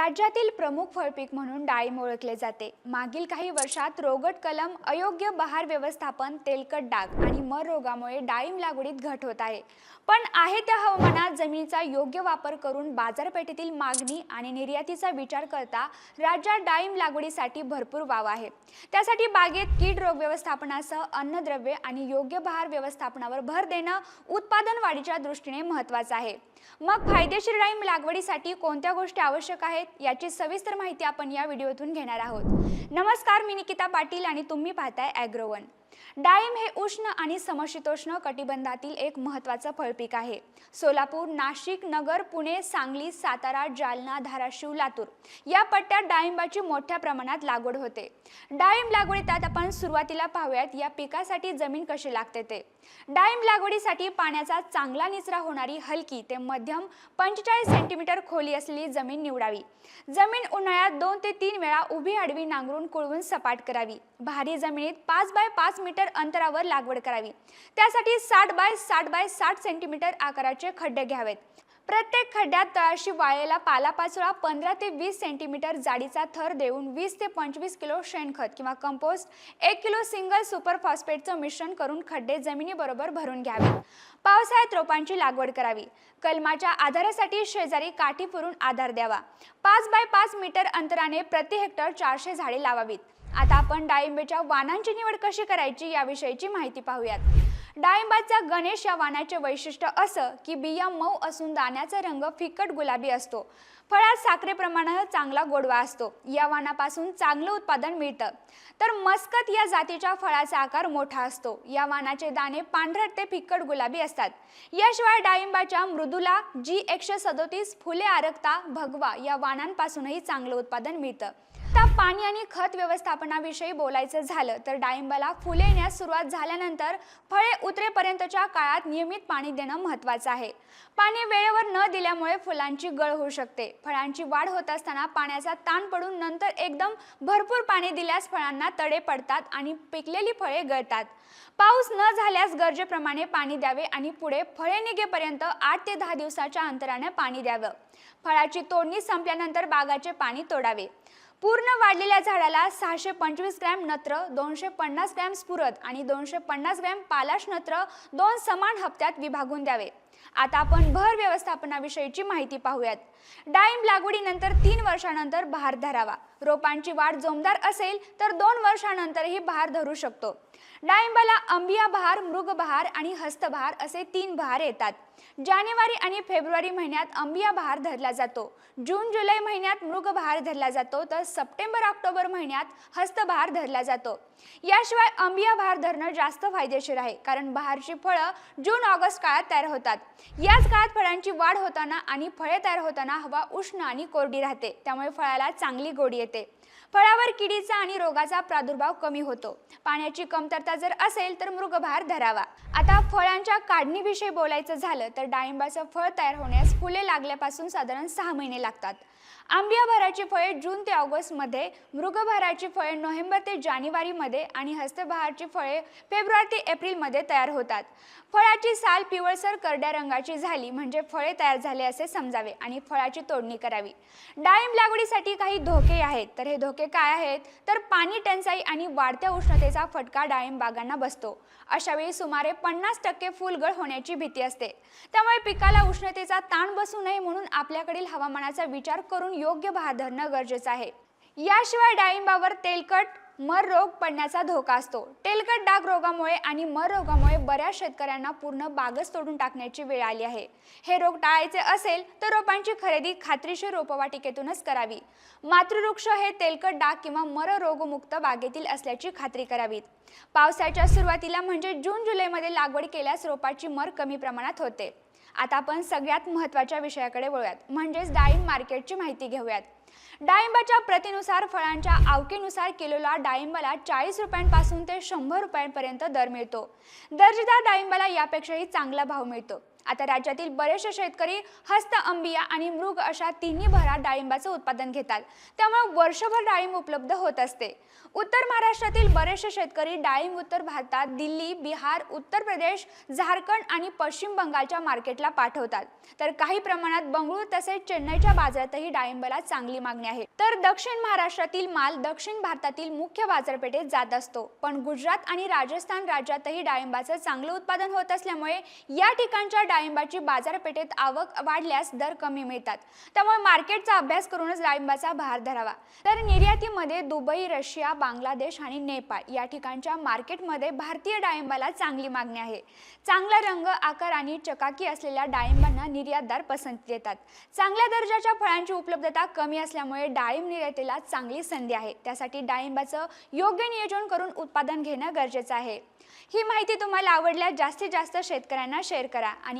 राज्यातील प्रमुख फळपीक म्हणून डाळिंब ओळखले जाते. मागील काही वर्षात रोगट कलम अयोग्य बहार व्यवस्थापन तेलकट डाग आणि मर रोगामुळे डाळिंब लागवडीत घट होत आहे. पण आहे त्या हवामानात जमिनीचा योग्य वापर करून बाजारपेठेतील मागणी आणि निर्यातीचा विचार करता राज्यात डाळिंब लागवडीसाठी भरपूर वाव आहे. त्यासाठी बागेत कीड रोग व्यवस्थापनासह अन्नद्रव्ये आणि योग्य बहार व्यवस्थापनावर भर देणं उत्पादन वाढीच्या दृष्टीने महत्त्वाचं आहे. मग फायदेशीर डाळिंब लागवडीसाठी कोणत्या गोष्टी आवश्यक आहेत? याची सविस्तर माहिती आपण या व्हिडिओतून घेणार आहोत. नमस्कार मी निकिता पाटील आणि तुम्ही पाहताय ॲग्रोवन डाळिंब हे उष्ण आणि समशीतोष्ण कटिबंधातील एक महत्त्वाचं फळपीक आहे. सोलापूर नाशिक नगर पुणे सांगली सातारा जालना धाराशिव लातूर या पट्ट्यात डाळिंबाची मोठ्या प्रमाणात लागवड होते. डाळिंब लागवडीत आपण सुरुवातीला पाहूयात या पिकासाठी जमीन कशी लागते ते. डाळिंब लागवडीसाठी पाण्याचा चांगला निचरा होणारी हलकी ते मध्यम पंचेचाळीस सेंटीमीटर खोली असलेली जमीन निवडावी. जमीन उन्हाळ्यात दोन ते तीन वेळा उभी आडवी नांगरून कुळवून सपाट करावी. भारी जमिनीत पाच बाय पाच मीटर अंतरावर लागवड करावी. त्यासाठी साठ बाय साठ बाय साठ सेंटीमीटर आकाराचे खड्डे घ्यावेत. प्रत्येक खड्ड्यात तळाशी वाळलेला पालापाचोळा पंधरा ते वीस सेंटीमीटर जाडीचा थर देऊन वीस ते पंचवीस किलो शेणखत किंवा कंपोस्ट एक किलो सिंगल सुपर फॉस्फेटचं मिश्रण करून खड्डे जमिनीबरोबर भरून घ्यावे. पावसाळ्यात रोपांची लागवड करावी. कलमाच्या आधारासाठी शेजारी काठी पुरून आधार द्यावा. पाच बाय पाच मीटर अंतराने प्रति हेक्टर चारशे झाडे लावावीत. आता आपण डाळिंबेच्या वाणांची निवड कशी करायची याविषयीची माहिती पाहूयात. डाळिंबाचा गणेश या वाणाचे वैशिष्ट्य असं की बिया मऊ असून दाण्याचा रंग फिकट गुलाबी असतो. फळात साखरेप्रमाणात चांगला गोडवा असतो. या वाणापासून चांगलं उत्पादन मिळतं. तर मस्कत या जातीच्या फळाचा आकार मोठा असतो. या वाणाचे दाणे पांढरट ते फिक्कट गुलाबी असतात. याशिवाय डाळिंबाच्या मृदुला जी एकशे सदोतीस फुले आरक्ता भगवा या वाणांपासूनही चांगलं उत्पादन मिळतं. पाणी आणि खत व्यवस्थापनाविषयी बोलायचं झालं तर डाळिंबाला फुले येण्यास सुरुवात झाल्यानंतर फळे उतरेपर्यंतच्या काळात नियमित पाणी देणं महत्त्वाचं आहे. पाणी वेळेवर न दिल्यामुळे फुलांची गळ होऊ शकते. फळांची वाढ होत असताना पाण्याचा ताण पडून नंतर एकदम भरपूर पाणी दिल्यास फळांना तडे पडतात आणि पिकलेली फळे गळतात. पाऊस न झाल्यास गरजेप्रमाणे पाणी द्यावे आणि पुढे फळे निघेपर्यंत आठ ते दहा दिवसाच्या अंतराने पाणी द्यावं. फळाची तोडणी संपल्यानंतर बागाचे पाणी तोडावे. पूर्ण वाढलेल्या झाडाला सहाशे पंचवीस ग्रॅम नत्र दोनशे पन्नास ग्रॅम स्फुरद आणि दोनशे पन्नास ग्रॅम पालाश नत्र दोन समान हप्त्यात विभागून द्यावे. आता आपण भर व्यवस्थापनाविषयीची माहिती पाहूयात. डाळिंब लागवडीनंतर तीन वर्षानंतर बहार धरावा. रोपांची वाढ जोमदार असेल तर दोन वर्षानंतरही बहार धरू शकतो. डाळिंबाला अंबिया बहार मृग बहार आणि हस्तबहार असे तीन बहार येतात. जानेवारी आणि फेब्रुवारी महिन्यात अंबिया बहार धरला जातो. जून जुलै महिन्यात मृग बहार धरला जातो तर सप्टेंबर ऑक्टोबर महिन्यात हस्तबहार धरला जातो. याशिवाय अंबिया बहार धरणं जास्त फायदेशीर आहे कारण बहारची फळं जून ऑगस्ट काळात तयार होतात. याच काळात फळांची वाढ होताना आणि फळे तयार होताना हवा उष्ण आणि कोरडी राहते. त्यामुळे फळाला चांगली गोडी येते. फळावर किडीचा आणि रोगाचा प्रादुर्भाव कमी होतो. पाण्याची कमतरता जर असेल तर मृगभार धरावा. आता फळांच्या काढणीविषयी बोलायचं झालं तर डाळिंबाचं फळ तयार होण्यास फुले लागल्यापासून साधारण सहा महिने लागतात. आंब्याभराची फळे जून ते ऑगस्टमध्ये मृगभराची फळे नोव्हेंबर ते जानेवारीमध्ये आणि हस्तबहारची फळे फेब्रुवारी ते एप्रिलमध्ये तयार होतात. फळाची साल पिवळसर करड्या रंगाची झाली म्हणजे फळे तयार झाले असे समजावे आणि फळाची तोडणी करावी. डाळिंब लागवडीसाठी काही धोके आहेत. तर हे धोके काय आहेत? तर पाणी टंचाई आणि वाढत्या उष्णतेचा फटका डाळिंब बागांना बसतो. अशावेळी सुमारे पन्नास टक्के फुलगळ होण्याची भीती असते. त्यामुळे पिकाला उष्णतेचा ताण बसू नये म्हणून आपल्याकडील हवामानाचा विचार करून योग्य भार धरणं गरजेचं आहे. याशिवाय डाळिंबावर तेलकट मर रोग पडण्याचा धोका असतो. तेलकट डाग रोगामुळे आणि मर रोगामुळे बऱ्याच शेतकऱ्यांना पूर्ण बागच तोडून टाकण्याची वेळ आली आहे. हे रोग टाळायचे असेल तर रोपांची खरेदी खात्रीशीर रोपवाटिकेतूनच करावी. मातृवृक्ष हे तेलकट डाग किंवा मर रोगमुक्त बागेतील असल्याची खात्री करावीत. पावसाच्या सुरुवातीला म्हणजे जून जुलैमध्ये लागवड केल्यास रोपाची मर कमी प्रमाणात होते. आता आपण सगळ्यात महत्त्वाच्या विषयाकडे वळूयात. म्हणजेच डाळिंब मार्केटची माहिती घेऊयात. डाळिंबाच्या प्रतीनुसार फळांच्या आवकेनुसार किलोला डाळिंबाला चाळीस रुपयांपासून ते शंभर रुपयांपर्यंत दर मिळतो. दर्जेदार डाळिंबाला यापेक्षाही चांगला भाव मिळतो. आता राज्यातील बरेचसे शेतकरी हस्त अंबिया आणि मृग अशा तिन्ही भरात डाळिंबाचं उत्पादन घेतात. त्यामुळे वर्षभर डाळिंब उपलब्ध होत असते. उत्तर महाराष्ट्रातील बरेचसे शेतकरी डाळिंब उत्तर भारतात दिल्ली बिहार उत्तर प्रदेश झारखंड आणि पश्चिम बंगालच्या मार्केटला पाठवतात. तर काही प्रमाणात बंगळूर तसेच चेन्नईच्या बाजारातही डाळिंबाला चांगली मागणी आहे. तर दक्षिण महाराष्ट्रातील माल दक्षिण भारतातील मुख्य बाजारपेठेत जात असतो. पण गुजरात आणि राजस्थान राज्यातही डाळिंबाचं चांगलं उत्पादन होत असल्यामुळे या ठिकाणच्या डाळिंबाची बाजारपेठेत आवक वाढल्यास दर कमी मिळतात. त्यामुळे मार्केटचा अभ्यास करूनच डाळिंबाचा भार धरावा. तर निर्यातीमध्ये दुबई रशिया बांगलादेश आणि नेपाळ या ठिकाणच्या मार्केटमध्ये भारतीय डाळिंबाला चांगली मागणी आहे. चांगला रंग आकार आणि चकाकी असलेल्या डाळिंबांना निर्यातदार पसंती देतात. चांगल्या दर्जाच्या फळांची उपलब्धता कमी असल्यामुळे डाळिंब निर्यातीला चांगली संधी आहे. त्यासाठी डाळिंबाचं योग्य नियोजन करून उत्पादन घेणं गरजेचं आहे. ही माहिती तुम्हाला आवडल्यास जास्तीत जास्त शेतकऱ्यांना शेअर करा आणि